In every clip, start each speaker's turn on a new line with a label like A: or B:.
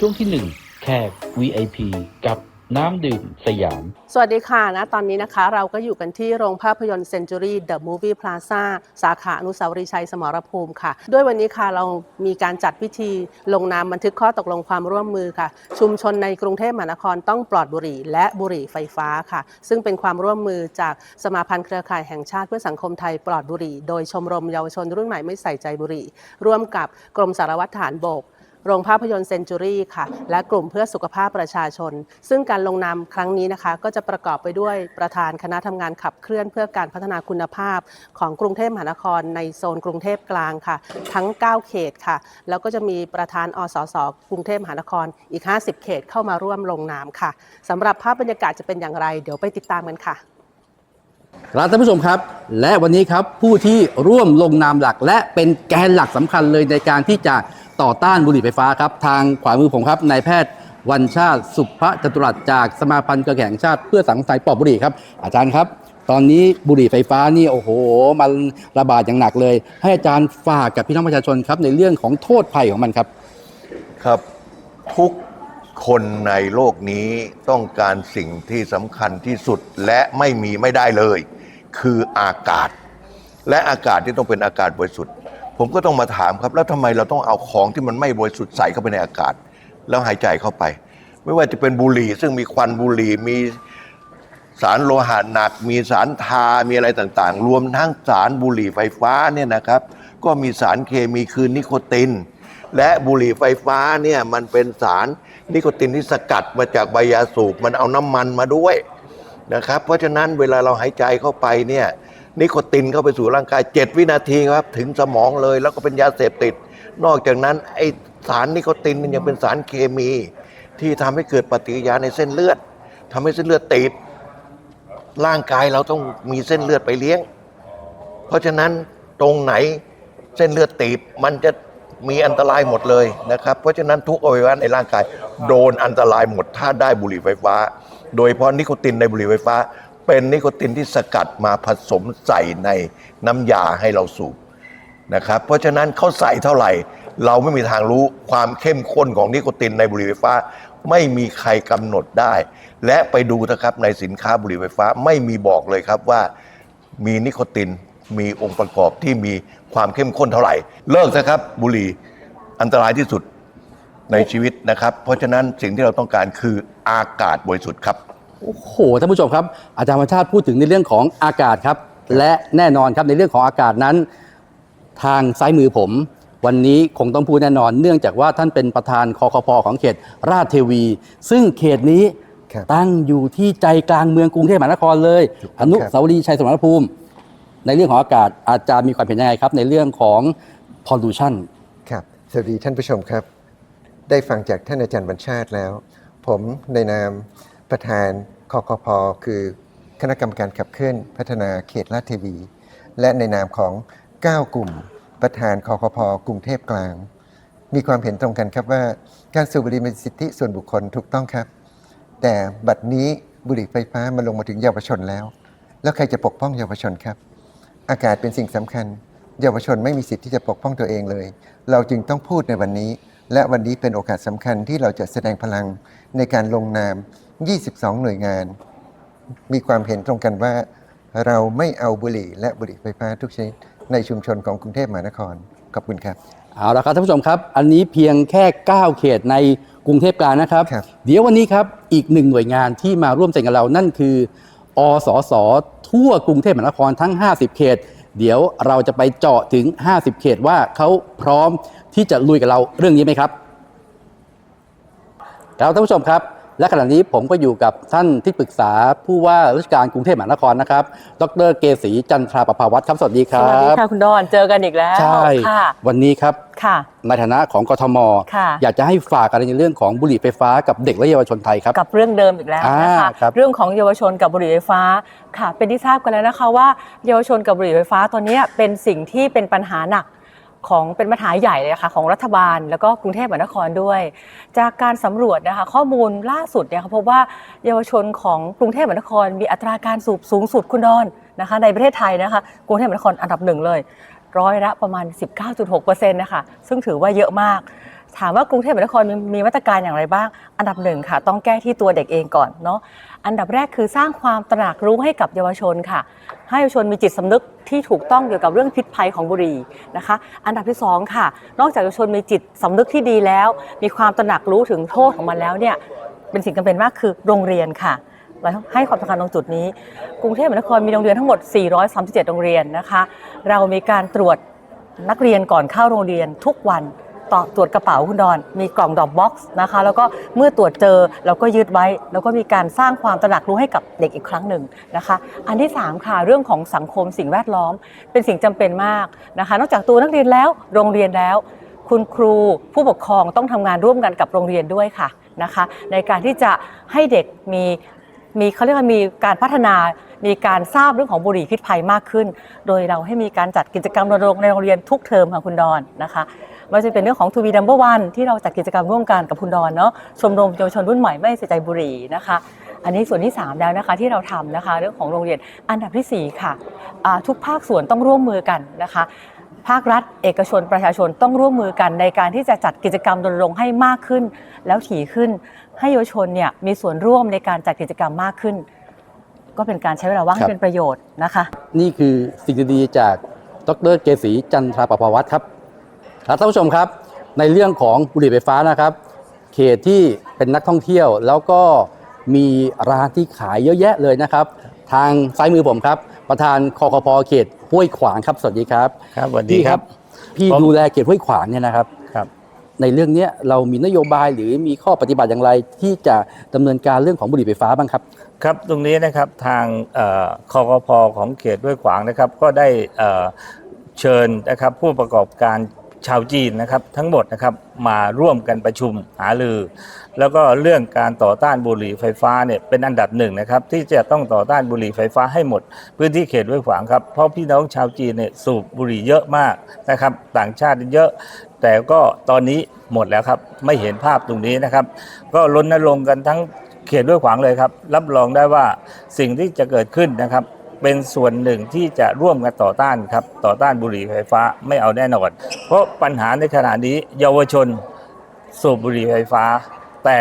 A: ช่วงที่ 1 แขก VIP กับน้ำดื่มสยาม
B: สวัสดีค่ะนะตอนนี้นะคะ เราก็อยู่กันที่โรงภาพยนตร์ Century The Movie Plaza สาขาอนุสาวรีย์ชัยสมรภูมิค่ะ ด้วยวันนี้ค่ะเรามีการจัดพิธีลงนามบันทึกข้อตกลงความร่วมมือค่ะ ชุมชนในกรุงเทพมหานครต้องปลอดบุหรี่และบุหรี่ไฟฟ้าค่ะ ซึ่งเป็นความร่วมมือจากสมาพันธ์เครือข่ายแห่งชาติเพื่อสังคมไทยปลอดบุหรี่ โดยชมรมเยาวชนรุ่นใหม่ไม่ใส่ใจบุหรี่ ร่วมกับกรมสารวัตรฐานบก โรงภาพยนตร์เซนจูรี่ค่ะ และกลุ่มเพื่อสุขภาพประชาชน ซึ่งการลงนามครั้งนี้นะคะ ก็จะประกอบไปด้วยประธานคณะทำงานขับเคลื่อนเพื่อการพัฒนาคุณภาพ ของกรุงเทพมหานครในโซนกรุงเทพกลางค่ะ ทั้ง 9 เขตค่ะ แล้วก็จะมีประธานอสสกรุงเทพมหานครอีก 50 เขตเข้ามาร่วมลงนามค่ะสำหรับภาพบรรยากาศจะเป็นอย่างไร เดี๋ยวไปติดตามกันค่ะ
C: ครับท่านผู้ชมครับ และวันนี้ครับผู้ที่ร่วมลงนามหลักและเป็นแกนหลักสำคัญเลยในการที่จะ ต่อต้านบุหรี่ไฟฟ้าครับ ทางขวามือผมครับนายแพทย์วันชาติสุภจตุรัสจากสมาพันธ์เครือข่ายแห่งชาติเพื่อสังคมไทยปอดบุหรี่ครับ อาจารย์ครับ ตอนนี้บุหรี่ไฟฟ้านี่โอ้โห มันระบาดอย่างหนักเลย ให้อาจารย์ฝากกับพี่น้องประชาชนครับในเรื่องของโทษภัยของมันครับ
D: ครับทุกคนในโลกนี้ต้องการสิ่งที่สำคัญที่สุดและไม่มีไม่ได้เลย คืออากาศ และอากาศที่ต้องเป็นอากาศบริสุทธิ์ ผมก็ต้องมาถามครับ แล้วทำไมเราต้องเอาของที่มันไม่บริสุทธิ์ใส่เข้าไปในอากาศ แล้วหายใจเข้าไป ไม่ว่าจะเป็นบุหรี่ ซึ่งมีควันบุหรี่มีสารโลหะหนัก มีสารทา มีอะไรต่างๆ รวมทั้งสารบุหรี่ไฟฟ้าเนี่ยนะครับ ก็มีสารเคมีคือนิโคติน และบุหรี่ไฟฟ้าเนี่ยมันเป็นสารนิโคตินที่สกัดมาจากใบยาสูบมันเอาน้ำมันมาด้วยนะครับ เพราะฉะนั้นเวลาเราหายใจเข้าไปเนี่ย นิโคตินเข้าไปสู่ร่างกาย 7 วินาทีครับ ถึงสมองเลยแล้วก็เป็นยาเสพติด นอกจากนั้นไอสารนิโคตินมันยังเป็นสารเคมี ที่ทำให้เกิดปฏิกิริยาในเส้นเลือดทำให้เส้นเลือดติด ร่างกายเราต้องมีเส้นเลือดไปเลี้ยง เพราะฉะนั้นตรงไหนเส้นเลือดตีบมันจะมีอันตรายหมดเลยนะครับ เพราะฉะนั้นทุกอวัยวะในร่างกาย โดนอันตรายหมดถ้าได้บุหรี่ไฟฟ้า โดยเฉพาะนิโคตินในบุหรี่ไฟฟ้า เป็นนิโคตินที่สกัดมาผสมใส่ในน้ำยาให้เราสูบนะครับ เพราะฉะนั้นเขาใส่เท่าไหร่ เราไม่มีทางรู้ความเข้มข้นของนิโคตินในบุหรี่ไฟฟ้า ไม่มีใครกำหนดได้ และไปดูนะครับในสินค้าบุหรี่ไฟฟ้าไม่มีบอกเลยครับว่ามีนิโคตินมีองค์ประกอบที่มีความเข้มข้นเท่าไหร่ เลิกนะครับบุหรี่อันตรายที่สุดในชีวิตนะครับ เพราะฉะนั้นสิ่งที่เราต้องการคืออากาศบริสุทธิ์ครับ
C: โอ้โหท่านผู้ชมครับ อาจารย์วัชชาติพูดถึงในเรื่องของอากาศครับ และแน่นอนครับในเรื่องของอากาศนั้น ทางซ้ายมือผม วันนี้คงต้องพูดแน่นอน เนื่องจากว่าท่านเป็นประธานคอคพของเขต ราชเทวี ซึ่งเขตนี้
E: ครับ
C: ตั้งอยู่ที่ใจกลางเมืองกรุงเทพมหานครเลย
E: ถูกต้
C: อ
E: อง
C: นุ
E: ครับ
C: สาวรีย์ชัยสมรภูมิ ในเรื่องของอากาศอาจารย์มีความเห็นยังไงครับ ในเรื่องของ pollution
E: ครับสวัสดีท่านผู้ชมครับ ได้ฟังจากท่านอาจารย์บัญชาติแล้ว ผมในนาม ประธานคคพคือคณะกรรมการขับเคลื่อนพัฒนาเขตลาดเทวี และในนามของ 9 กลุ่ม ประธานคคพกรุงเทพกลาง มีความเห็นตรงกันครับว่า การสูบบุหรี่เป็นสิทธิส่วนบุคคลถูกต้องครับ แต่บัดนี้บุหรี่ไฟฟ้ามาลงมาถึงเยาวชนแล้ว แล้วใครจะปกป้องเยาวชนครับ อากาศเป็นสิ่งสำคัญ เยาวชนไม่มีสิทธิที่จะปกป้องตัวเองเลย เราจึงต้องพูดในวันนี้ และวันนี้เป็นโอกาสสำคัญที่เราจะแสดงพลังในการลงนาม 22 หน่วยงาน มีความเห็นตรงกันว่า เราไม่เอาบุหรี่และบุหรี่ไฟฟ้าทุกชนิดในชุมชนของกรุงเทพมหานคร ขอบคุณครับ
C: เอาละครับท่านผู้ชมครับ อันนี้เพียงแค่ 9 เขตในกรุงเทพกลางนะครับ
E: ครับ
C: เดี๋ยววันนี้ครับอีกหนึ่งหน่วยงานที่มาร่วมเซ็นกับเรานั่นคือ อสส ทั่วกรุงเทพมหานครทั้ง 50 เขต เดี๋ยวเราจะไปเจาะถึง 50 เขตว่าเขาพร้อมที่จะลุยกับเราเรื่องนี้ไหมครับแล้วท่านผู้ชมครับ และขณะนี้ผมก็อยู่กับท่านที่ปรึกษาผู้ว่าราชการกรุงเทพมหานครนะครับ ดรเกษีจันทราประภาวัฒน์ครับ สวัสดีค
F: ส
C: รับ
F: วัสดีค่ะคุณดอนเจอกันอีกแล้ว
C: ใช่
F: ค่ะ
C: วันนี้ครับ
F: ค่ะ
C: ในฐานะของกทม
F: ค่ะ
C: อยากจะให้ฝากอะไรในเรื่องของบุหรี่ไฟฟ้ากับเด็กและเยาวชนไทยครับ
F: กับเรื่องเดิมอีกแล้วนะคะ
C: อ่าครับ
F: เรื่องของเยาวชนกับบุหรี่ไฟฟ้าค่ะ เป็นที่ทราบกันแล้วนะคะว่าเยาวชนกับบุหรี่ไฟฟ้าตอนนี้เป็นสิ่งที่เป็นปัญหาหนัก ของเป็นปัญหาใหญ่เลยนะคะของรัฐบาล แล้วก็กรุงเทพมหานครด้วย จากการสำรวจนะคะข้อมูลล่าสุดเนี่ยค่ะพบว่าเยาวชนของกรุงเทพมหานคร มีอัตราการสูบสูงสุดคุณดอนนะคะในประเทศไทยนะคะกรุงเทพมหานครอันดับหนึ่งเลยร้อยละประมาณ 19.6%นะคะซึ่งถือว่าเยอะมาก ถามว่ากรุงเทพมหานครมีมาตรการอย่างไรบ้าง อันดับหนึ่งค่ะ ต้องแก้ที่ตัวเด็กเองก่อนเนาะ อันดับแรกคือสร้างความตระหนักรู้ให้กับเยาวชนค่ะ ให้เยาวชนมีจิตสำนึกที่ถูกต้องเกี่ยวกับเรื่องพิษภัยของบุหรี่นะคะ อันดับที่สองค่ะ นอกจากเยาวชนมีจิตสำนึกที่ดีแล้ว มีความตระหนักรู้ถึงโทษของมันแล้วเนี่ยเป็นสิ่งจำเป็นมากคือโรงเรียนค่ะเราให้ความสำคัญตรงจุดนี้ กรุงเทพมหานครมีโรงเรียนทั้งหมด 437 โรงเรียนนะคะ เรามีการตรวจนักเรียนก่อนเข้าโรงเรียนทุกวัน ต่อตรวจกระเป๋าคุณดอน มีกล่องดอปบ็อกซ์นะคะ แล้วก็เมื่อตรวจเจอเราก็ยึดไว้ แล้วก็มีการสร้างความตระหนักรู้ให้กับเด็กอีกครั้งหนึ่งนะคะ อันที่ 3 ค่ะเรื่องของสังคมสิ่งแวดล้อม เป็นสิ่งจำเป็นมากนะคะ นอกจากตัวนักเรียนแล้วโรงเรียนแล้ว คุณครูผู้ปกครองต้องทำงานร่วมกันกับโรงเรียนด้วยค่ะนะคะ ในการที่จะให้เด็กมี มีเขาเรียกว่ามีการพัฒนา มีการทราบเรื่องของบุหรี่พิษภัยมากขึ้น โดยเราให้มีการจัดกิจกรรมรณรงค์ในโรงเรียนทุกเทอมค่ะคุณดอนนะคะไม่ว่าจะเป็นเรื่องของทูบีดัมเบอร์วันที่เราจัดกิจกรรมร่วมกันกับคุณดอนเนาะชมรมเยาวชนรุ่นใหม่ไม่เสียใจบุหรี่นะคะ อันนี้ส่วนที่ 3 แล้วนะคะที่เราทำนะคะเรื่องของโรงเรียนอันดับทีสี่4 ค่ะทุกภาคส่วนต้องร่วมมือกันนะคะ ภาครัฐ เอกชนประชาชนต้องร่วมมือกันในการที่จะจัดกิจกรรมรณรงค์ให้มากขึ้น แล้วถี่ขึ้น ให้เยาวชนเนี่ยมีส่วนร่วมในการจัดกิจกรรมมากขึ้น ก็เป็นการใช้เวลาว่างให้เป็นประโยชน์นะคะ
C: นี่คือสิ่งดีๆจากดรเกษีจันทราประภวัตครับท่านผู้ชมครับ ในเรื่องของบุหรี่ไฟฟ้านะครับ เขตที่เป็นนักท่องเที่ยวแล้วก็มีร้านที่ขายเยอะแยะเลยนะครับ ทางซ้ายมือผมครับ ประธานคอคพเขตห้วยขวางครับ สวัสดีครับ
G: ครับสวัสดี
C: พี่
G: ครับ
C: พี่
G: ผม
C: ดูแลเขตห้วยขวางเนี่ยนะครับ
G: ครับ
C: ในเรื่องเนี้ยเรามีนโยบายหรือมีข้อปฏิบัติอย่างไร ที่จะดำเนินการเรื่องของบุหรี่ไฟฟ้าบ้างครับ
G: ครับตรงนี้นะครับทางเอ่อคอกพของเขตด้วยขวางนะครับ ก็ได้เอ่อเชิญนะครับผู้ประกอบการ ชาวจีนนะครับทั้งหมดนะครับมาร่วมกันประชุมหารือ แล้วก็เรื่องการต่อต้านบุหรี่ไฟฟ้าเนี่ยเป็นอันดับหนึ่งนะครับที่จะต้องต่อต้านบุหรี่ไฟฟ้าให้หมด พื้นที่เขตด้วยขวางครับเพราะพี่น้องชาวจีนเนี่ยสูบบุหรี่เยอะมากนะครับต่างชาติเยอะ แต่ก็ตอนนี้หมดแล้วครับไม่เห็นภาพตรงนี้นะครับ ก็รณรงค์กันทั้งเขตด้วยขวางเลยครับรับรองได้ว่าสิ่งที่จะเกิดขึ้นนะครับ เป็นส่วนหนึ่งที่จะร่วมกันต่อต้านครับต่อต้านบุหรี่ไฟฟ้าไม่เอาแน่นอนเพราะปัญหาในขณะนี้เยาวชนสูบบุหรี่ไฟฟ้า แต่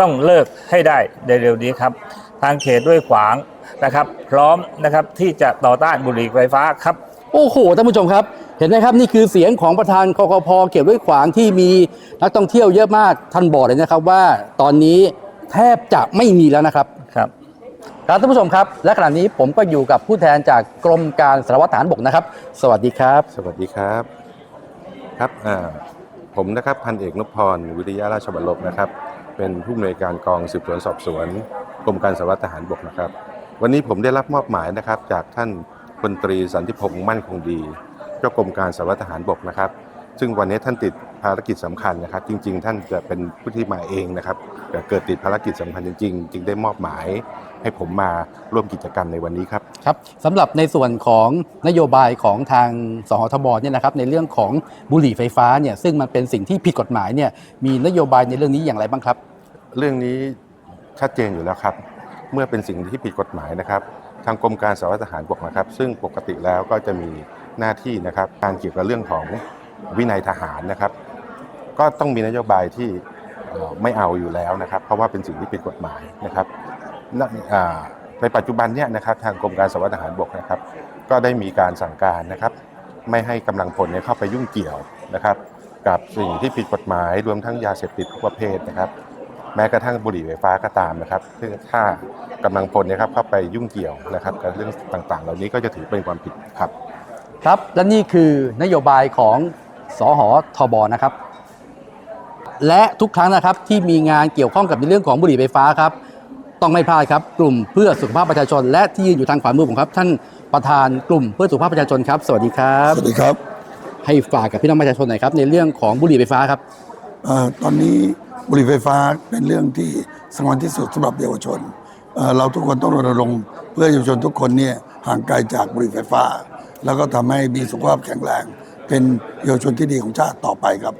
G: ต้องเลิกให้ได้ในเร็วนี้ครับ ทางเขตด้วยขวางนะครับ พร้อมนะครับที่จะต่อต้านบุหรี่ไฟฟ้าครับ
C: โอ้โหท่านผู้ชมครับ เห็นไหมครับนี่คือเสียงของประธานคอคพเขตห้วยขวางที่มีนักท่องเที่ยวเยอะมากท่านบอกเลยนะครับว่าตอนนี้แทบจะไม่มีแล้วนะครับ
G: ครับ
C: ครับท่านผู้ชมครับ และขณะนี้ผมก็อยู่กับผู้แทนจากกรมการสารวัตรทหารบกนะครับ สวัสดีครับ
H: สวัสดีครับครับอ่าผมนะครับพันเอกนพพรวิริยะราชบัลลบนะครับ เป็นผู้อำนวยการกองสืบสวนสอบสวนกรมการสารวัตรทหารบกนะครับ วันนี้ผมได้รับมอบหมายนะครับ จากท่านพลตรีสันติพงษ์มั่นคงดีเจ้ากรมการสารวัตรทหารบกนะครับ ซึ่งวันนี้ท่านติดภารกิจสำคัญนะครับ จริง ๆ ท่านจะเป็นผู้ที่มาเองนะครับแต่เกิดติดภารกิจสำคัญจริง ๆ จึงได้มอบหมาย ให้ผมมาร่วมกิจกรรมในวันนี้ครับ
C: ครับสำหรับในส่วนของนโยบายของทางสหทบเนี่ยนะครับในเรื่องของบุหรี่ไฟฟ้าเนี่ยซึ่งมันเป็นสิ่งที่ผิดกฎหมายเนี่ยมีนโยบายในเรื่องนี้อย่างไรบ้างครับ
H: เรื่องนี้ชัดเจนอยู่แล้วครับ เมื่อเป็นสิ่งที่ผิดกฎหมายนะครับทางกรมการสารวัตรทหารบกนะครับ ซึ่งปกติแล้วก็จะมีหน้าที่นะครับการเกี่ยวกับเรื่องของวินัยทหารนะครับ ก็ต้องมีนโยบายที่เอ่อไม่เอาอยู่แล้วนะครับ เพราะว่าเป็นสิ่งที่ผิดกฎหมายนะครับณอ่า ในปัจจุบันเนี่ยนะครับทางกรมการสวัตรทหารบกนะครับ ก็ได้มีการสั่งการนะครับ ไม่ให้กำลังพลเนี่ยเข้าไปยุ่งเกี่ยวนะครับ กับสิ่งที่ผิดกฎหมายรวมทั้งยาเสพติดทุกประเภทนะครับ แม้กระทั่งบุหรี่ไฟฟ้าก็ตามนะครับซึ่งถ้ากำลังพลเนยครับเข้าไปยุ่งเกี่ยวนะครับกับเรื่องต่างๆ เหล่านี้ก็จะถือเป็นความผิดครับ
C: ครับและนี่คือนโยบายของสหทบนะครับ และทุกครั้งนะครับที่มีงานเกี่ยวข้องกับในเรื่องของบุหรี่ไฟฟ้าครับ ต้องไม่พลาดครับกลุ่มเพื่อสุขภาพประชาชน และที่ยืนอยู่ทางขวามือผมครับ ท่านประธานกลุ่มเพื่อสุขภาพประชาชนครับ สวัสดีครับ
I: สวัสดีครับ
C: ให้ฝากกับพี่น้องประชาชนหน่อยครับ ในเรื่องของบุหรี่ไฟฟ้าครับ
I: เอ่อตอนนี้บุหรี่ไฟฟ้าเป็นเรื่องที่สำคัญที่สุดสำหรับเยาวชนเอ่อเราทุกคนต้องรณรงค์เพื่อเยาวชนทุกคนเนี่ยห่างไกลจากบุหรี่ไฟฟ้า แล้วก็ทำให้มีสุขภาพแข็งแรง เป็นเยาวชนที่ดีของชาติต่อไปครับ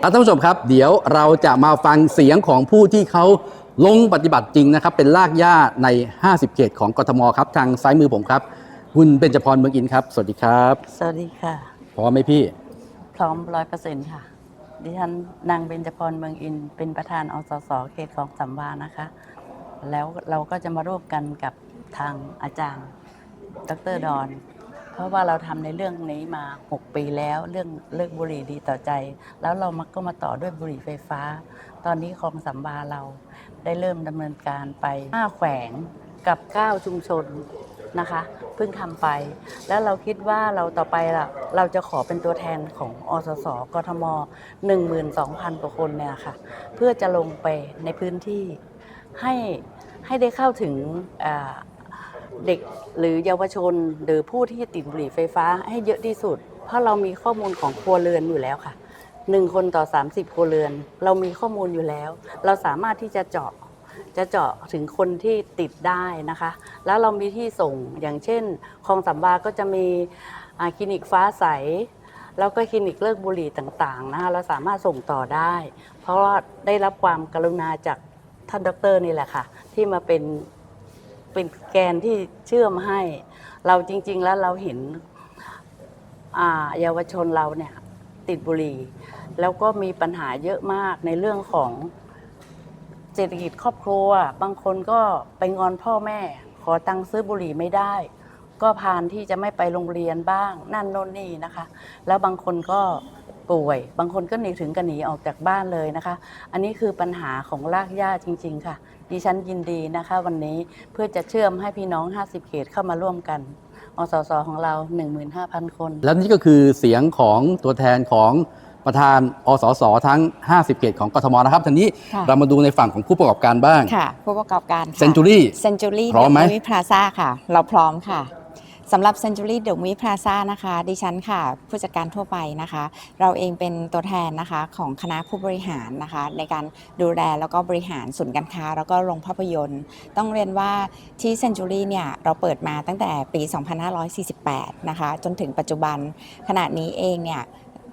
C: ครับท่านผู้ชมครับ เดี๋ยวเราจะมาฟังเสียงของผู้ที่เขา ลงปฏิบัติจริงนะครับ เป็นลากหญ้าใน 50 เขตของกทมครับ ทางซ้ายมือผมครับ คุณเบญจพรเมืองอินครับ สวัสดีครับ
J: สวัสดีค่ะ
C: พร้อมไหมพี่
J: พร้อมร้อยเปอร์เซ็นต์ค่ะ ดิฉันนางเบญจพรเมืองอิน เป็นประธานอสสเขตของสัมวานะคะ แล้วเราก็จะมาร่วมกันกับทางอาจารย์ ดรดอน เพราะว่าเราทำในเรื่องนี้มา 6 ปีแล้วเรื่องเลิกบุหรี่ดีต่อใจ แล้วเรามาก็มาต่อด้วยบุหรี่ไฟฟ้า ตอนนี้คลองสัมบาเรา ได้เริ่มดำเนินการไป 5 แขวงกับ 9 ชุมชนนะคะเพิ่งทำไป แล้วเราคิดว่าเราต่อไปล่ะเราจะขอเป็นตัวแทนของอสสกทม 12,000กว่าคนเนี่ยค่ะ เพื่อจะลงไปในพื้นที่ให้ให้ได้เข้าถึงเด็กหรือเยาวชนหรือผู้ที่ติดบุหรี่ไฟฟ้าให้เยอะที่สุด เพราะเรามีข้อมูลของครัวเรือนอยู่แล้วค่ะ หนึ่งคนต่อ 30 ครัวเรือน เรามีข้อมูลอยู่แล้ว เราสามารถที่จะเจาะจะเจาะถึงคนที่ติดได้นะคะ แล้วเรามีที่ส่งอย่างเช่นคลองสัมบาก็จะมีคลินิกฟ้าใส แล้วก็คลินิกเลิกบุหรี่ต่างๆนะคะเราสามารถส่งต่อได้ เพราะว่าได้รับความกรุณาจากท่านดรนี่แหละค่ะ ที่มาเป็นเป็นแกนที่เชื่อมให้ เราจริง ๆ แล้วเราเห็นเยาวชนเราเนี่ย ติดบุหรี่ แล้วก็มีปัญหาเยอะมากในเรื่องของเศรษฐกิจครอบครัว บางคนก็ไปงอนพ่อแม่ ขอตังค์ซื้อบุหรี่ไม่ได้ ก็พานที่จะไม่ไปโรงเรียนบ้าง นั่นโน่นนี่นะคะ แล้วบางคนก็ป่วย บางคนก็หนีถึงกันหนีออกจากบ้านเลยนะคะ อันนี้คือปัญหาของรากหญ้าจริง ๆ ค่ะ ดิฉันยินดีนะคะ วันนี้เพื่อจะเชื่อมให้พี่น้อง 50 เขตเข้ามาร่วมกัน อสสของเรา 15,000 คน
C: แล้วนี่ก็คือเสียงของตัวแทนของประธานอสสทั้ง 50 เขตของกทมนะครับทีนี้
K: ค่ะ
C: เรามาดูในฝั่งของผู้ประกอบการบ้าง
K: ค่ะ ผู้ประกอบการค่ะ
C: Century
K: Century
C: พร้อมไหม
K: เดอะวิพลาซ่าค่ะ เราพร้อมค่ะ สำหรับ Century เดอะวิพลาซ่านะคะ ดิฉันค่ะ ผู้จัดการทั่วไปนะคะ เราเองเป็นตัวแทนนะคะของคณะผู้บริหารนะคะ ในการดูแลแล้วก็บริหารศูนย์การค้า แล้วก็โรงภาพยนตร์ ต้องเรียนว่าที่ Century เนี่ยเราเปิดมาตั้งแต่ปี 2548 นะคะ จนถึงปัจจุบันขณะนี้เองเนี่ย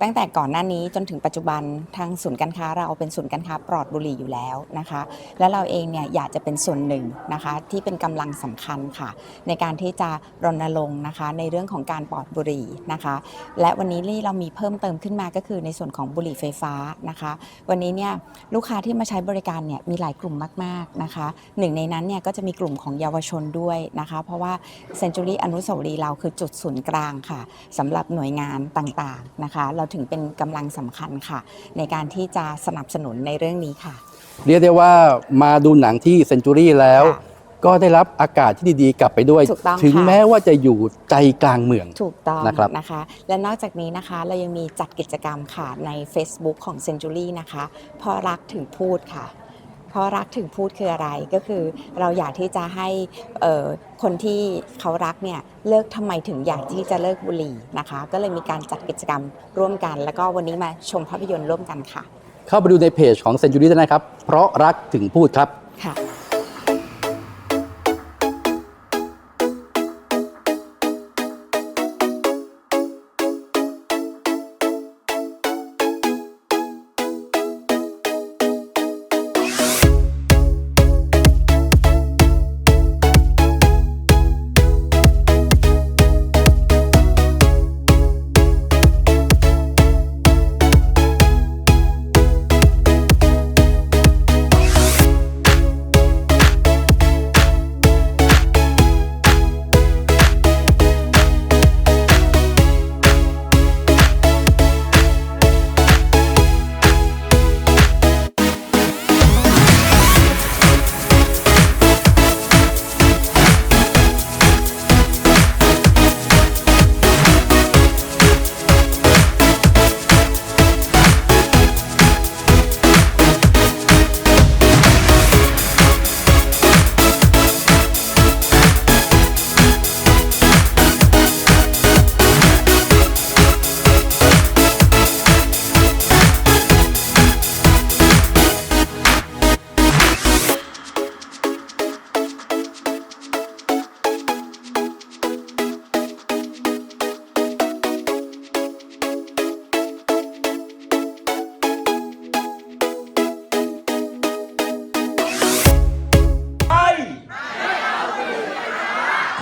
K: ตั้งแต่ก่อนหน้านี้จนถึงปัจจุบันทางศูนย์การค้าเราเป็นศูนย์การค้าปลอดบุหรี่อยู่แล้วนะคะ และเราเองเนี่ยอยากจะเป็นส่วนหนึ่งนะคะที่เป็นกำลังสำคัญค่ะ ในการที่จะรณรงค์นะคะในเรื่องของการปลอดบุหรี่นะคะ และวันนี้ที่เรามีเพิ่มเติมขึ้นมาก็คือในส่วนของบุหรี่ไฟฟ้านะคะ วันนี้เนี่ยลูกค้าที่มาใช้บริการเนี่ยมีหลายกลุ่มมากๆนะคะ หนึ่งในนั้นเนี่ยก็จะมีกลุ่มของเยาวชนด้วยนะคะ เพราะว่าเซนจูรี่อนุสาวรีย์เราคือจุดศูนย์กลางค่ะสำหรับหน่วยงานต่างๆนะคะเราถึงเป็นกำลังสำคัญค่ะ ในการที่จะสนับสนุนในเรื่องนี้ค่ะ
C: เรียกได้ว่ามาดูหนังที่เซนจูรี่แล้ว
K: ค่ะ
C: ก็ได้รับอากาศที่ดีๆ กลับไปด้วย
K: ถูกต้อง
C: ถึง
K: ค่ะ
C: แม้ว่าจะอยู่ใจกลางเมือง
K: ถูกต้อง
C: นะครับ
K: นะคะ และนอกจากนี้นะคะเรายังมีจัดกิจกรรมค่ะใน Facebook ของ Century นะคะเพราะรักถึงพูดค่ะ เพราะรักถึงพูดคืออะไรก็คือเราอยากที่จะให้เอ่อคนที่เขารักเนี่ยเลิกทำไมถึงอยากที่จะเลิกบุหรี่นะคะ ก็เลยมีการจัดกิจกรรมร่วมกัน แล้วก็วันนี้มาชมภาพยนตร์ร่วมกันค่ะ
C: เข้าไปดูในเพจของเซนจูรี่ได้นะครับ เพราะรักถึงพูดครับ
K: ค่ะ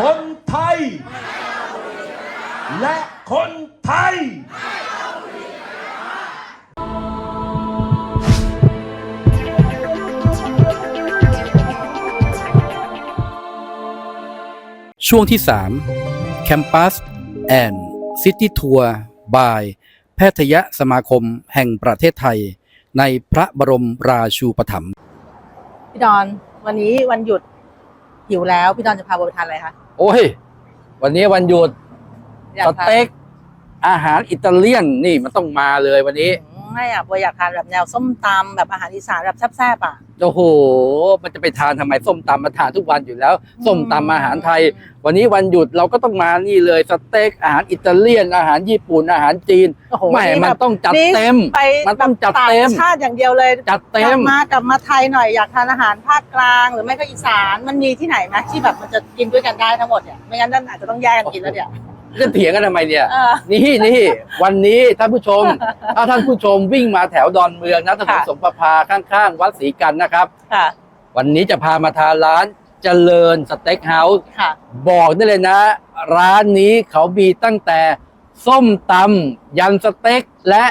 L: คนไทย และคนไทย
C: ช่วงที่ 3 Campus and City Tour by แพทยสมาคมแห่งประเทศไทย ในพระบรมราชูปถัมภ์
M: พี่ดอน วันนี้วันหยุดหิวแล้ว พี่ดอนจะพาโบไปทานอะไรคะ
C: โอ้ย วันนี้วันหยุด
M: อยาก
C: ส
M: ทาน
C: เต็ก อาหารอิตาเลียนนี่มันต้องมาเลยวันนี้
M: อืมไม่อะโบอยากทานแบบแนวส้มตำแบบอาหารอีสานแบบแซ่บๆอะ
C: โอ้โห มันจะไปทานทำไมส้มตำมาทานทุกวันอยู่แล้ว ส้มตำอาหารไทย วันนี้วันหยุดเราก็ต้องมานี่เลยสเต็กอาหารอิตาเลียน อาหารญี่ปุ่นอาหารจีน
M: โอ้โห
C: แหม่
M: นี่
C: มัน
M: แบบ
C: ต้องจัด
M: นี่
C: เต็ม
M: ไป
C: มันต้องจัด
M: แบบ
C: เต็ม
M: ต่างชาติอย่างเดียวเลย
C: จัดเต็
M: กลั
C: ม
M: บมากลับมาไทยหน่อยอยากทานอาหารภาคกลางหรือไม่ก็อีสานมันมีที่ไหนไหมที่แบบมันจะกินด้วยกันได้ทั้งหมดเนี่ยไม่งั้นนั่นอาจจะต้องแยกกันกินแล้วเนี่ย
C: จะเถียงกันทำไมเนี่ย
M: เออ
C: นี่นี่วันนี้ท่านผู้ชม ถ้าท่านผู้ชมวิ่งมาแถวดอนเมืองนะถนน
M: ค่ะ
C: สมประภาข้างๆ วัดศรีกันนะครับ
M: ค่ะ
C: วันนี้จะพามาทานร้านเจริญสเต็กเฮาส์
M: ค่ะ
C: บอกได้เลยนะ ร้านนี้เขามีตั้งแต่ ส้มตำยันสเต็กและ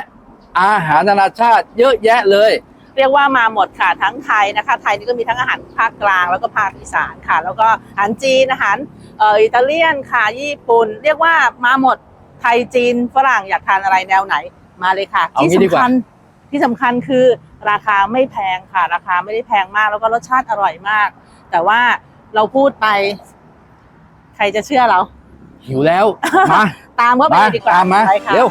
C: อาหารนานาชาติเยอะแยะเลย
M: เรียกว่ามาหมดค่ะทั้งไทยนะคะ ไทยนี่ก็มีทั้งอาหารภาคกลางแล้วก็ภาคอีสานค่ะ แล้วก็อาหารจีนอาหารเอ่ออิตาเลียนค่ะญี่ปุ่น เรียกว่ามาหมดไทยจีนฝรั่งอยากทานอะไรแนวไหนมาเลยค่ะ
C: เอา
M: ที่
C: งี้ดีก
M: สำ
C: ว่า
M: คัญที่สำคัญคือราคาไม่แพงค่ะ ราคาไม่ได้แพงมากแล้วก็รสชาติอร่อยมาก แต่ว่าเราพูดไป ใครจะเชื่อเรา
C: หิวแล้ว มา
M: ตามเข้าไป
C: มา
M: เลยดีกว่า
C: ตามมา
M: ไปค่ะ
C: เร็ว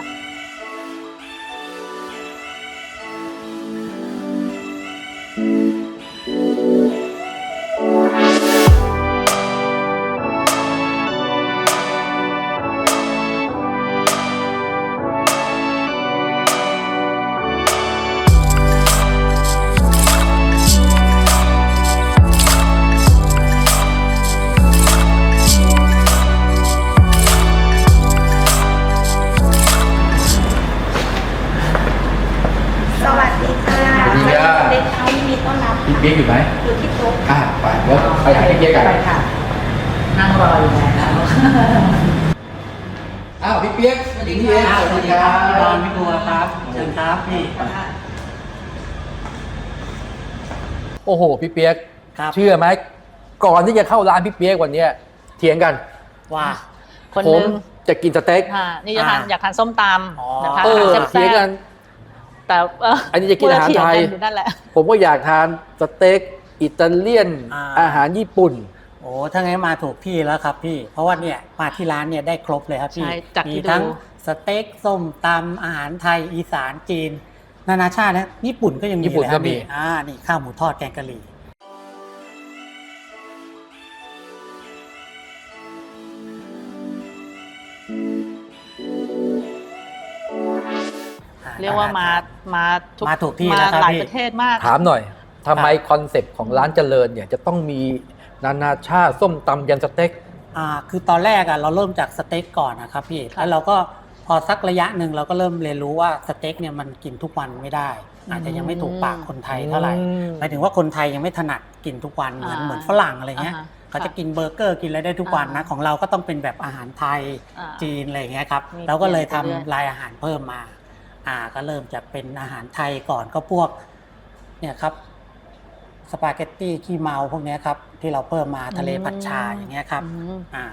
K: โอ้
C: โห พี่เปี๊ยก
L: ครับ
C: เชื่อไหมก่อนที่จะเข้าร้านพี่เปี๊ยกวันเนี้ยเถียงกัน
L: ว่า
M: คน
C: ผ
M: ห
C: ม
M: นึง
C: จะกินสเต็ก
M: ค่ะนี่จะทาน
L: อ่า
M: อยากทานส้มต
L: อ๋อำ
M: นะคะ
C: เออ
M: อาหาร
C: เถี
M: แซ่
C: ยง
M: บ
C: กัน
M: ๆแต่เอั
C: นนี้จะกินอาหารไทย
M: เถีงกันอยู่นั่นแหละ
C: ผมก็อยากทานสเต็กอิตาเลียน
L: อ่า
C: อาหารญี่ปุ่น
L: โอ้ถ้างั้นมาถูกที่แล้วครับพี่ เพราะว่าเนี่ยมาที่ร้านเนี่ยได้ครบเลยครับพี่
M: ใช่จาก
L: มี
M: ที่
L: ทั้ง
M: ดู
L: สเต็กส้มตำอาหารไทยอีสานจีน นานาชาตินะญี่ปุ่นก็ยังมี
C: ญี่ปุ่น
L: เลยครับ
C: ก็มี
L: พี่อ่านี่ข้าวหมูทอดแกงกะหรี่
M: เรียกว่ามา มาทุก
L: มาถูกที่
M: มา
L: แล้วครับ
M: หลาย
L: พี่
M: ประเทศมาก
C: ถามหน่อยทำไมคอนเซปต์ของร้านเจริญเนี่ยจะต้องมีนานาชาติส้มตำยันสเต็ก
L: อ่าคือตอนแรกอะเราเริ่มจากสเต็กก่อนนะครับพี่ แล้วเราก็พ อสักระยะหนึ่งเราก็เริ่มเรียนรู้ว่าสเต็กเนี่ยมันกินทุกวันไม่ได้ อาจจะยังไม่ถูกปากคนไทยเท่าไหร่
C: อืม
L: หมายถึงว่าคนไทยยังไม่ถนัดกินทุกวันเหมือน
M: อ่า
L: เหมือนฝรั่งอะไรเงี้ย
M: อ่าฮะ
L: เขาจะกินเบอร์เกอร์กินอะไรได้ทุกวันนะ
M: อ่า
L: ของเราก็ต้องเป็นแบบอาหารไทย
M: อ่า
L: จีนอะไรเงี้ยครับ
M: มี
L: เราก็เลย
M: เปลี่
L: ทำ
M: ยนไปเรื่อย
L: รายอาหารเพิ่มมาอ่าก็เริ่มจะเป็นอาหารไทยก่อนก็พวกเนี่ยครับสปาเกตตี้ขี้เมาพวกเนี้ยครับที่เราเพิ่มมาทะเลผัดชาอย่างเงี้ยครับ
M: อืม
L: อ่า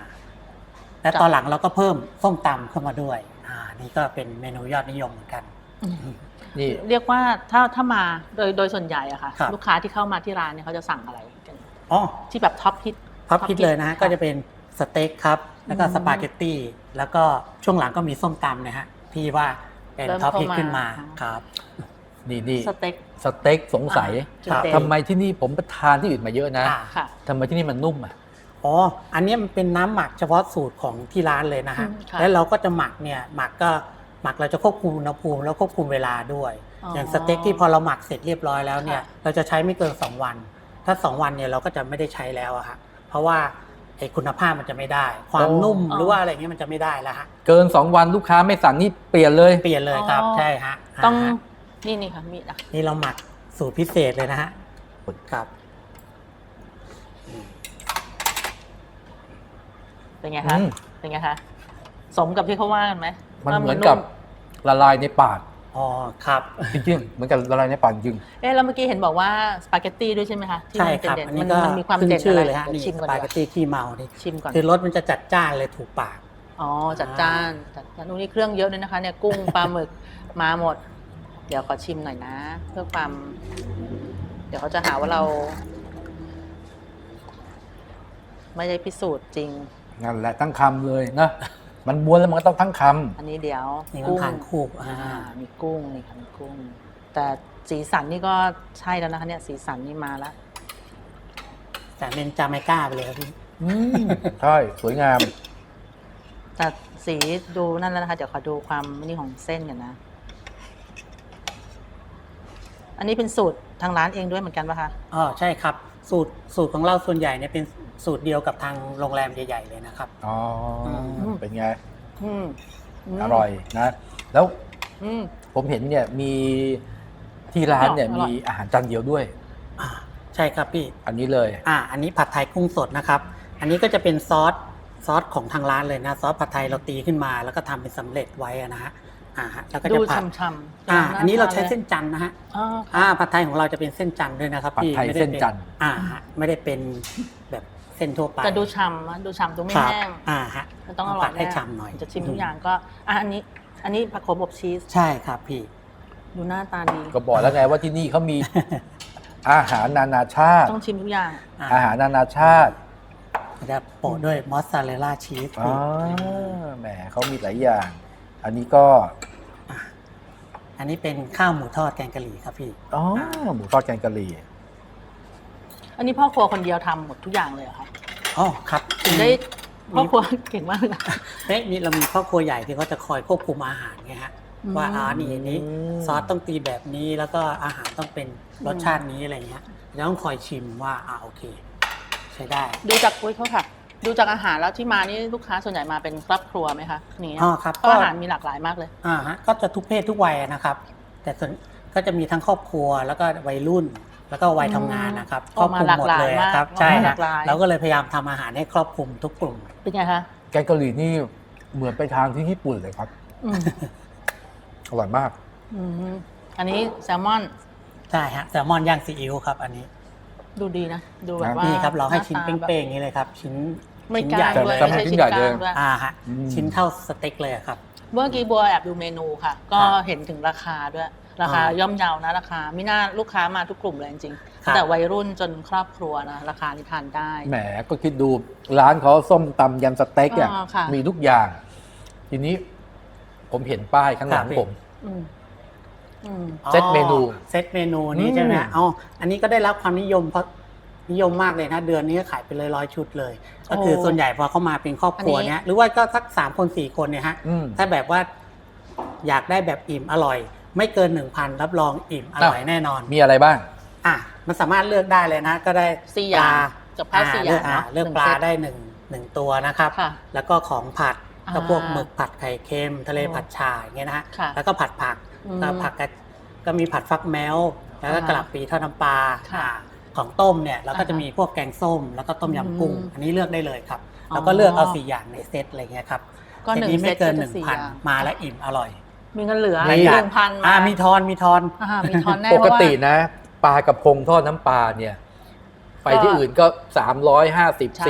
L: และตอนหลังเราก็เพิ่มส้มตำเข้ามาด้วยอ่า นี่ก็เป็นเมนูยอดนิยมเหมือนกัน
C: นี่
M: เรียกว่าถ้าถ้ามาโดยโดยส่วนใหญ่อะค่ะ
L: ครับ
M: ลูกค้าที่เข้ามาที่ร้านเนี่ยเขาจะสั่งอะไรกัน
L: อ๋อ
M: ที่แบบท็อปฮิต
L: พับคิดเลยนะฮะ
M: ค่ะ
L: ก็จะเป็นสเต็กครับ แล้วก็
M: อืม
L: สปาเกตตี้ แล้วก็ช่วงหลังก็มีส้มตำนะฮะ ที่ว่าเป็น
M: เริ่ม
L: ท็อป
M: เข้า
L: ฮิตขึ้นมา
M: มา
L: ครับ
C: นี่นี่
M: สเต็ก
C: สเต็กสงสัย
M: จุดเด่น
C: ทำไมที่นี่ผมไปทานที่อื่นมาเยอะนะ
L: อ่า
M: ค่ะ
C: ทำไมที่นี่มันนุ่มอะ
L: อ๋อ อันนี้มันเป็นน้ำหมักเฉพาะสูตรของที่ร้านเลยนะฮะ
M: อืมค่ะ
L: แล้วเราก็จะหมักเนี่ยหมักก็หมักเราจะควบคุมอุณหภูมิแล้วควบคุมเวลาด้วย
M: อ๋ออ
L: อย่างสเต็กที่พอเราหมักเสร็จเรียบร้อยแล้วเนี่ย
M: ค่ะ
L: เราจะใช้ไม่เกิน 2 วัน ถ้า 2 วันเนี่ยเราก็จะไม่ได้ใช้แล้วอะฮะเพราะว่าไอ้คุณภาพมันจะไม่ได้ ความ
C: อ๋อ
L: นุ่มหรือว่าอะไรเงี้ยมันจะไม่ได้แล้วฮะ
C: เกิน 2 วันลูกค้าไม่สั่งนี่เปลี่ยนเลย
L: เปลี่ยนเลยครับ
M: อ๋อ
L: ใช่ฮะ
M: ต้องา
L: ฮะ
M: นี่นี่ค่ะมีดอะ
L: นี่เราหมักสูตรพิเศษเลยนะฮะครับ
M: เป็นไงคะ
C: อืม
M: เป็นไงคะสมกับที่เขาว่ากันไหม
C: มัน
M: ว่า
C: เหมือนกับละลายในปาก
L: อ๋อครับ
N: จริงๆเหมือนกับละลายในปากจริง
M: เอ๊ะแล้วเมื่อกี้เห็นบอกว่าสปาเกตตี้ด้วยใช่ไหมคะที่
L: ใช่
M: มัน
L: ครับ
M: เด่น
L: อัน
M: ๆ
L: นี้
M: มัน
L: ก็
M: มันมีความ
L: ขึ้น
M: เด่น
L: ชื่
M: อะ
L: อ
M: ไร
L: เลยฮะ
M: เดี๋ยว
L: นี่
M: ชิม
L: ส
M: ก่อน
L: ปา
M: ดี
L: เก
M: ก
L: ต
M: ว่า
L: ตี้ขี้เมานี่
M: ชิมก่อน
L: คือรสมันจะจัดจ้านเลยถูกปาก
M: อ๋อจัดจ้านจัดจ้านนู่นนี่เครื่องเยอะเลยนะคะเนี่ยกุ้งปลาหมึกมาหมด เดี๋ยวขอชิมหน่อยนะ เพื่อความ เดี๋ยวเขาจะหาว่าเรา ไม่ได้พิสูจน์จริง
N: นั่นแหละทั้งคำเลยนะมันม้วนแล้วมันก็ต้องทั้งค
M: อันนี้เดี๋ยว
L: นี่ต้องทานคู่อ่า
M: อ่ามีกุ้งนี่ค่ะมีกุ้ง แต่สีสันนี่ก็ใช่แล้วนะคะเนี่ยสีสันนี่มาแล้ว
L: แต่เป็นจาเมกาไปเลยครับพี่ำ
N: อืมใช่สวยงาม
M: แต่สีดูนั่นแล้วนะคะ เดี๋ยวขอดูความนี่ของเส้นกันนะ อันนี้เป็นสูตรทางร้านเองด้วยเหมือนกันปะคะ
L: อ๋อใช่ครับ สูตรสูตรของเราส่วนใหญ่เนี่ยเป็น สูตรเดียวกับทางโรงแรมใหญ่ๆเลยนะครับ
N: อ๋ออ
L: ม
N: เป็นไง
M: อืมม
N: อร่อยนะ แล้ว
M: อืม
N: ผมเห็นเนี่ยมีที่ร้านเนี่ย
M: อร่อย
N: มีอาหารจานเดียวด้วย
L: อ่าใช่ครับพี่
N: อันนี้เลย
L: อ่า อันนี้ผัดไทยกุ้งสดนะครับ อันนี้ก็จะเป็นซอสซอสของทางร้านเลยนะ ซอสผัดไทยเราตีขึ้นมา แล้วก็ทำเป็นสำเร็จไว้อะนะฮะ อ่าฮะแล้วก็
M: ดู
L: จะผัด
M: ช่ำๆ
L: อ่า
M: ดู
L: อันนี้เรา
M: ท
L: ใช้
M: ลย
L: เส้นจันทร์นะฮะ
M: อ๋อ
L: อ่า ผัดไทยของเราจะเป็นเส้นจันทร์ด้วยนะครับ
N: ผัด
L: พี่
N: ไทย
L: ไม่ได้
N: เส้น
L: ป็
N: จันทร์
L: อ่าฮะไม่ได้เป็นแบบ เส้นทั่วไป
M: แต่ดูฉ่ำอะดูฉ่ำดูไม่
L: ครับ
M: แห้ง
L: อ่าฮะ
M: มันต้องอร่อย
L: ผัดให้
M: แน่
L: ฉ่ำหน่อย
M: จะชิมทุกอย่างก็อะอันนี้ อันนี้ผักโขมอบชีส
L: ใช่ครับพี่
M: ดูหน้าตาดี
N: ก็บอกแล้วไงว่าที่นี่เขามี อาหารนานาชาติ
M: ต้องชิมทุกอย่าง
N: อาหารนานาชาติ
L: จะโปะด้วยมอสซาเรลล่าชีส
N: อ๋อแหมเขามีหลายอย่าง อันนี้ก็
L: อันนี้เป็นข้าวหมูทอดแกงกะหรี่ครับพี่
N: อ๋อหมูทอดแกงกะหรี่
M: อันนี้พ่อครัวคนเดียวทำหมดทุกอย่างเลยเหรอคะ
L: อ๋อครับ
M: ถึงได้พ่อครัวเก่งมากเลยนะ
L: เอ๊ะมีเรามีครอบครัวใหญ่ที่เขาจะคอยควบคุมอาหารไงฮะ
M: อืม
L: ว่าอ่านี่อันนี้ซอสต้องตีแบบนี้แล้วก็อาหารต้องเป็นรสชาตินี้อะไรเงี้ยแล้วต้องคอยชิมว่าอ่าโอเค ใช้ได้
M: ดูจากอุ้ยโทษค่ะ ดูจากอาหารแล้วที่มานี่ลูกค้าส่วนใหญ่มาเป็นครอบครัวไหมคะนี่
L: อ๋อครับ
M: เพราะอาหารมีหลากหลายมากเลย
L: อ่าฮะก็จะทุกเพศทุกวัยนะครับ แต่ส่วนก็จะมีทั้งครอบครัวแล้วก็วัยรุ่น แล้วก็วัยทำงานนะครับ
M: อืม
L: ครอบคลุมหมดเลยอะครับ
M: ออกมาหลากหลายมาก
L: ใช่
M: ออกมาห
L: ฮะ
M: ลากหลาย
L: เราก็เลยพยายามทำอาหารให้ครอบคลุมทุกกลุ่ม
M: เป็นไงคะ
N: แกงกะหรี่นี่เหมือนไปทางที่ญี่ปุ่นเลยครับ
M: อืม
N: อร่อยมาก
M: อืมอันนี้แซลมอน
L: ใช่ฮะแซลมอนย่างซีอิ๊วครับอันนี้
M: ดูดีนะ ดูแบบว่า
L: นี่ครับเราให้ชิ้นา
M: ตาแบบ
L: เป้งๆอย่างนี้เลยครับ ชิ้น
M: ไม่
L: ชิ้น
M: ก
L: ให
M: ล้า
L: ญ่
M: งด้วย
N: แต่
M: ไม่ใช่
N: ชิ้
M: ชิ้
N: น
M: น
N: ใหญ่
M: กลาง
N: เลย
M: ด้วย
L: อ่าฮะ
N: อืม
L: ชิ้นเท่าสเต็กเลยอะครับ
M: เมื่อกี้บัวแอบดูเมนูค่ะ ก็
L: ครับ
M: เห็นถึงราคาด้วย ราคา
L: อ่า
M: ย่อมเยานะราคาไม่น่าลูกค้ามาทุกกลุ่มเลยจริง
L: ครับ
M: ๆแต่วัยรุ่นจนครอบครัวนะราคานี่ทานได้
N: แหมก็คิดดูร้านเขาส้มตำยำสเต็กอะ
M: อ๋อค่ะ
N: มีทุกอย่าง ทีนี้ผมเห็นป้ายข้างหลัง
L: ครับ
N: ผม
M: อืมอืม
N: เซตเมนู
L: อ๋อเซตเมนูนี้
N: อืม
L: ใช่ไหมฮะอ๋ออันนี้ก็ได้รับความนิยมเพราะนิยมมากเลยนะ เดือนนี้ก็ขายไปเลยร้อยชุดเลย ก็คือ
M: โอ้
L: ส่วนใหญ่พอเข้ามาเป็นครอบครัว
M: อันนี้
L: เนี้ยหรือว่าก็สักสามคนสี่คนเนี่ยฮะ
N: อืม
L: ถ้าแบบว่าอยากได้แบบอิ่มอร่อย ไม่เกินหนึ่งพันรับรองอิ่มอร่อย
N: อ้าว
L: แน่นอน
N: มีอะไรบ้าง
L: อะมันสามารถเลือกได้เลยนะ ก็ได้
M: สี่
L: ป
M: อย่า
L: ลาง
M: กับข้าวสี่อย่าง
L: เลือก
M: เนาะ
L: เลือก
M: หนึ่ง
L: ปลา
M: เซต
L: ได้หนึ่งหนึ่งตัวนะครับ
M: ค่ะ
L: แล้วก็ของผัดก็
M: อ่า
L: พวกหมึกผัดไข่เค็ม ทะเลผัดชาอย่างเงี้ยนะฮะ
M: ค่ะ
L: แล้วก็ผัดผัก
M: อืม
L: ก็ผักกะก็มีผัดฟักแมวแล้วก็
M: อ่าฮะ
L: กะหล่ำปีทอดน้ำปลา
M: ค่ะ
L: อ่าของต้มเนี่ยเราก็จะ
M: อ่าฮะ
L: มีพวกแกงส้ม แล้วก็ต้มยำกุ้ง
M: อืม
L: อันนี้เลือกได้เลยครับ
M: อ๋อ
L: แล้วก็เลือกเอาสี่อย่างในเซตอะไรเงี้ยครับ
M: ก็หนึ่ง
L: นี้ไม่เกิน
M: เซตก็
L: ห
M: จะ
L: นึ่ง
M: สี่
L: พัน
M: อย่าง
L: มาแล้วอิ่มอร่อย
M: มีเงินเหลือ
N: มี
M: หนึ่งพัน
L: อ่า
M: มา
L: มีทอนมีทอน
M: อ่ามีทอนแน่
N: ป
M: เพ
N: ก
M: ราะว่า
N: ตินะ ปลากระพงทอดน้ำปลาเนี่ย ไปที่อื่นก็350
M: ใช่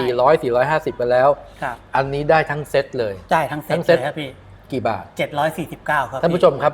N: 400 450กันแล้ว
L: ครับ
N: อันนี้ได้ทั้งเซตเลย
L: จ่ายทั้งเซ
N: ทั้
L: ต
N: งเซ
L: เล
N: ต
L: ยครับพี่
N: กี่บาท
L: เจ็ดร้อยสี่สิบเก้าครับ
N: ท่านผู้ชมครับ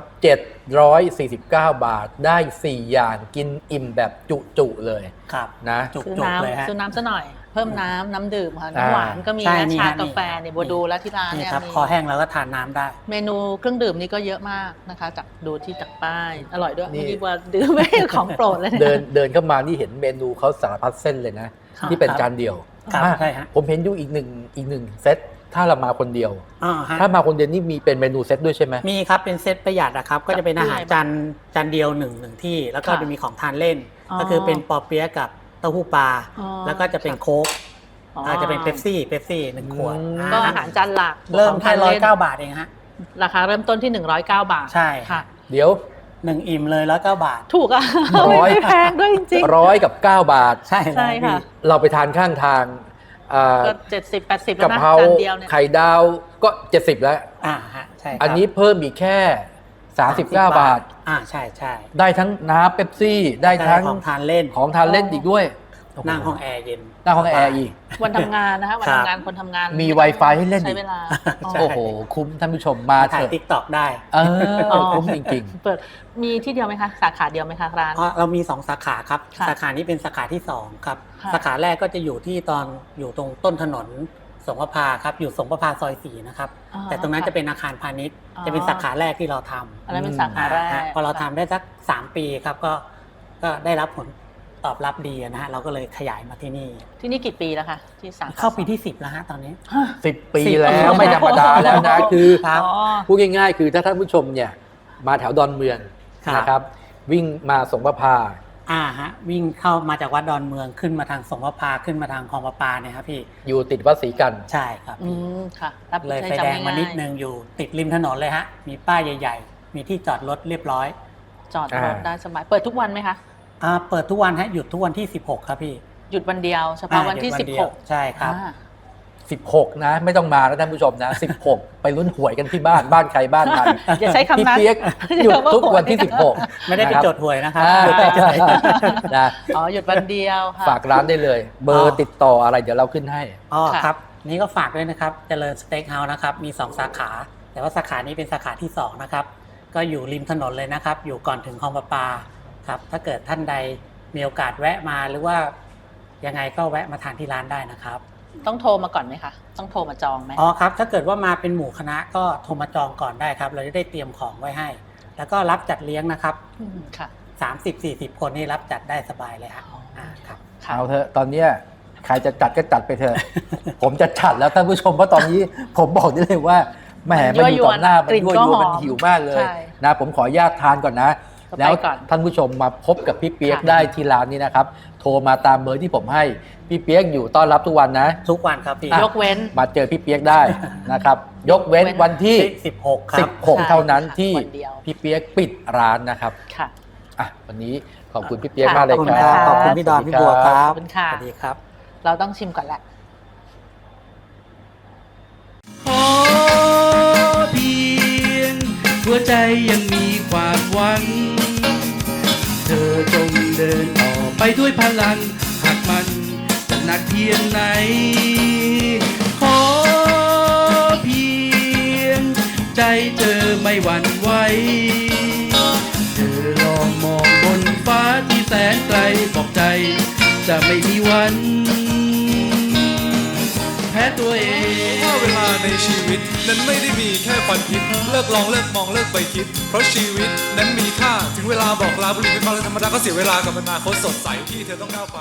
N: 749 บาทได้ 4 อย่างกินอิ่มแบบจุ ๆ เลย
L: ครับ
N: นะ
L: จุก
M: ซื้อ
L: จุก
M: น้
L: เลยฮะำ
M: ซื้อน้ำซะหน่อย เพิ่มน้ำน้ำดื่มค่ะ
N: อ่า
M: น้ำหวานก็มี
L: ใช่
M: นะ
L: นี่
M: ชา
L: ฮะ
M: กาแฟ
L: นี่
M: เนี่ยบัวดูแล้วที่ร้าน
L: นี่
M: เนี่ย
L: ครับ
M: มี
L: คอแห้งแล้วก็ทานน้ำได้
M: เมนูเครื่องดื่มนี่ก็เยอะมากนะคะ จากดูที่จากป้ายอร่อยด้วย
N: นี่
M: เมื่อกี้บัวดื่มไม่ของโปรดเลยย
N: เดินเดินเข้ามานี่เห็นเมนูเขาสารพัดเส้นเลยนะ
L: ครับ
N: ที่เป็นจานเดียว
L: ครับ
N: อะ
L: ใช่ฮะ
N: ผมเห็นอยู่อีกหนึ่งอีกหนึ่งเซตถ้าเรามาคนเดียว
L: อ่าฮะ
N: ถ้ามาคนเดียวนี่มีเป็นเมนูเซตด้วยใช่ไหม
L: มีครับเป็นเซตประหยัดนะครับก็จะเป็นอาหารจานจานเดียวหนึ่งหนึ่งที่ แล้วก็
M: ค่ะ
L: จะมีของทานเล่น
M: อ๋อ
L: ก็คือเป็นปอเปี๊ยะกับ เต้าหู้ปลา
M: อ๋อ
L: แล้วก็จะเป็น
M: ค่ะ
L: โค้ก
M: อ๋อ
L: อาจจะเป็นเป๊ปซี่เป๊ปซี่หนึ่งขวด
N: อืม
L: อ่า
M: ก็อาหารจานหลัก
L: เริ่มแค่
M: ขงท
L: ร้อย
M: ล่น
L: เก้าบาทเองฮะ
M: ราคาเริ่มต้นที่ 109 บาท
L: ใช่
M: ค่ะ
N: เดี๋ยว
L: หนึ่งอิ่มเลยร้อยเก้าบาท
M: ถูกอะ
N: ร้อย
M: ไม่แพงด้วยจริง
N: ร้อยกับ 9 บาท
L: ใช่
M: ใช่
L: แล้ว
M: ค่ะ
L: พี่
N: เราไปทานข้างทางอ่า
M: ๆก็เจ็ดสิบแปดสิบ
N: กะ
M: แล้วนะ
N: เพรา
M: จานเดียวเนี่ย
N: ไข่ดาวก็ 70 แล้ว
L: อ่าฮะใช่ครับ
N: อันนี้เพิ่มอีกแค่ 39 บาท
L: อ่าใช่ใช่
N: ได้ทั้งน้ำเป๊ปซี่ ได้ทั้ง
L: ของทานเล่น
N: ของทานเล่นอีกด้วย
L: นั่งห้องแอร์เย็น
N: นั่งห้องแอร์อีก
M: วันทำงานนะคะวัน
L: ครับ
M: ทำงานคนทำงาน
N: มี Wi-Fi ให้เล่น
M: ใช้
N: อีก
M: เวลา
L: ใช่
N: โอ้โห คุ้มท่านผู้ชมมาเถ
L: ถ่าย
N: อะ
L: ติ๊กต็อกได้
N: เออ คุ้มจริง
M: เปิด มีที่เดียวไหมคะ สาขาเดียวไหมคะร้าน
L: อ๋อเรามีสองสาขาครับ
M: ค่ะ
L: สาขานี้เป็นสาขาที่สองครับ
M: ค่ะ
L: สาขาแรกก็จะอยู่ที่ตอนอยู่ตรงต้นถนน สงประพาครับอยู่สงประพาซอยสี่นะครับ
M: อ่า
L: แต่ตรงนั้น
M: ค่
L: จะเป็นอาคารพาณิชย์
M: อ๋อ
L: จะเป็นสาขาแรกที่เราทำ
M: อันนั้นเป็นสาขาแรก
L: อ่ฮะพอเราทำได้สักสามปีครับก็ก็ได้รับผลตอบรับดีนะฮะเราก็เลยขยายมาที่นี่
M: ที่นี่กี่ปีแล้วคะที่สาขา
L: เข้าปีที่สิบแล้วฮะตอนนี้
N: ๆ10ปี
L: สิบ
N: แล้วไม่ธรรมดาแล้วนะ คือ
L: ครับ
M: อ๋อ
N: พูดง่ายๆ คือถ้าท่านผู้ชมเนี่ยมาแถวดอนเมือง
L: ครับ
N: นะครับ วิ่งมาสงประพา
L: อ่าฮะวิ่งเข้ามาจากวัดดอนเมืองขึ้นมาทางสงประพาขึ้นมาทางคลองประปาเนี่ยครับพี่
N: อยู่ติดวัดศรีกัน
L: ใช่ครับ
M: อืมค่ะรับ
L: เลย
M: ใช้
L: ไฟ
M: จำ
L: แดงมา
M: ง่ายๆ
L: นิดนึงอยู่ติดริมถนนเลยฮะมีป้ายใหญ่ ๆ มีที่จอดรถเรียบร้อย
M: จอดรถ
N: อ่า
M: ได้สบายเปิดทุกวันไหมคะ
L: อ่าเปิดทุกวันฮะหยุดทุกวันที่ 16 ครับพี่
M: หยุดวันเดียวเฉพาะวันที่
L: อ่าหยุด
M: สิบ
L: เดี
M: ห
L: ยว
M: ก
L: ใช่ครับ
N: 16 นะ ไม่ต้องมาแล้วท่านผู้ชมนะ 16 ไปลุ้นหวยกันที่บ้านบ้านใครบ้านมัน
M: อย่าใช้คำนั้น
N: พี่เปียกหยุดทุกวันที่ 16
L: ไม่ได้ไปจดหวยนะครับ
N: อ่า
L: หยุดเฉย
N: นะ
M: อ๋อหยุดวันเดียวค่ะ
N: ฝากร้านได้เลย เบอร์ติดต่ออะไรเดี๋ยวเราขึ้นให้
L: อ๋อ
M: ค่ะ
L: ครับ นี่ก็ฝากด้วยนะครับเจริญสเต็กเฮาส์นะครับ มี 2 สาขา แต่ว่าสาขานี้เป็นสาขาที่ 2 นะครับ ก็อยู่ริมถนนเลยนะครับ อยู่ก่อนถึงคลองประปาครับถ้าเกิดท่านใดมีโอกาสแวะมาหรือว่ายังไงก็แวะมาทานที่ร้านได้นะครับ
M: ต้องโทรมาก่อนไหมคะ ต้องโทรมาจองไหม
L: อ๋อครับ ถ้าเกิดว่ามาเป็นหมู่คณะก็โทรมาจองก่อนได้ครับ เราจะได้เตรียมของไว้ให้ แล้วก็รับจัดเลี้ยงนะครับ
M: อืมค่ะ
L: 30-40 คนนี่รับจัดได้สบายเลยฮะอ่าครับ
M: ค่ะ
N: เอาเถอะตอนเนี้ยใครจะจัดก็จัดไปเถอะ ผมจะจัดแล้วท่านผู้ชมเพราะตอนนี้ ผมบอกได้เลยว่าแหม
M: มัน
N: มันอยู่ต่อหน้า
M: ยั่
N: มัน
M: วยวน
N: ยั่วยวน
M: กลิ่นก็หอม
N: มันหิวมากเลย
M: ใช่
N: นะผมขออนุญาตทานก่อนนะ
M: ก็ไป
N: แล้ว
M: ก่อน
N: ท่านผู้ชมมาพบกับพี่เปียก
M: ค่ะ
N: ได้ที่ร้านนี้นะครับ โทรมาตามเบอร์ที่ผมให้ พี่เปียกอยู่ต้อนรับทุกวันนะ
L: ทุกวันครับพี่
N: อะ
M: ยกเว้น
N: มาเจอพี่เปียกได้นะครับ ยกเว้น
M: เว้น
N: วันที่
L: 16 ครับ
N: 16 เท่านั้นที่
M: วันเดียว
N: พี่เปียกปิดร้านนะครับ
M: ค่ะ
N: อะวันนี้ขอบคุณพี่เปียกมากเลย
L: ขอบ
N: ค
L: คุณ
N: รับ
L: ครับขอบคุณพี่ดอนพี่บัวครั
M: ข
L: บ
M: อบคุณค่ะ
L: สวัสดีครับ
M: เราต้องชิมก่อนแหละ
O: ขอเพียงหัวใจยังมีความหวัง เธอจงเดินต่อไปด้วยพลังหากมันจะหนักเพียงไหน ขอเพียง ใจเธอไม่หวั่นไหวเธอลองมองบนฟ้าที่แสนไกลบอกใจ จะไม่มีวัน ตัวเอง
P: ว่าเวลาในชีวิต นั้นไม่ได้มีแค่ฝันคิด เลิกลองเลิกมองเลิกไปคิด เพราะชีวิตนั้นมีค่า ถึงเวลาบอกลาบุหรี่ไฟฟ้าและธรรมดาก็เสียเวลากับอนาคตสดใสที่เธอต้องก้าวไป